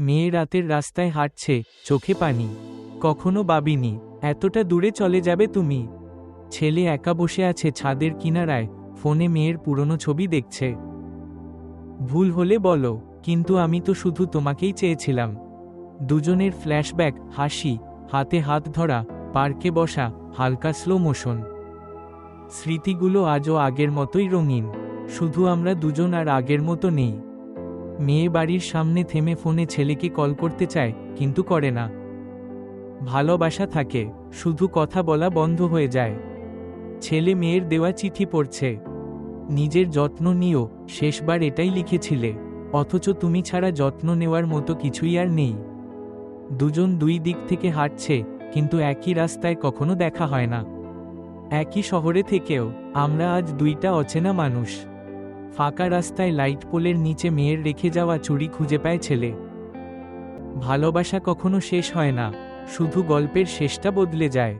মেয়ে রাতের রাস্তায় হাঁটছে, চোখে পানি। কখনো বাবিনি এতটা দূরে চলে যাবে তুমি। ছেলে একা বসে আছে ছাদের কিনারায়, ফোনে মেয়ের পুরনো ছবি দেখছে। ভুল হলে বলো, কিন্তু আমি তো শুধু তোমাকেই চেয়েছিলাম। দুজনের ফ্ল্যাশব্যাক, হাসি, হাতে হাত ধরা, পার্কে বসা, হালকা স্লো মোশন স্মৃতিগুলো আজও আগের মতোই রঙিন। শুধু আমরা দুজন আর আগের মতো নেই। মেয়ে বাড়ির সামনে থেমে ফোনে ছেলেকে কল করতে চায়, কিন্তু করে না। ভালোবাসা থাকে, শুধু কথা বলা বন্ধ হয়ে যায়। ছেলে মেয়ের দেওয়া চিঠি পড়ছে। নিজের যত্ন নিও, শেষবার এটাই লিখেছিলে। অথচ তুমি ছাড়া যত্ন নেওয়ার মতো কিছুই আর নেই। দুজন দুই দিক থেকে হাঁটছে, কিন্তু একই রাস্তায় কখনো দেখা হয় না। একই শহরে থেকেও, আমরা আজ দুইটা অচেনা মানুষ। ফাঁকা রাস্তায় লাইট পোলের নিচে মেয়ের রেখে যাওয়া চুরি খুঁজে পায় ছেলে। ভালোবাসা কখনো শেষ হয় না, শুধু গল্পের শেষটা বদলে যায়।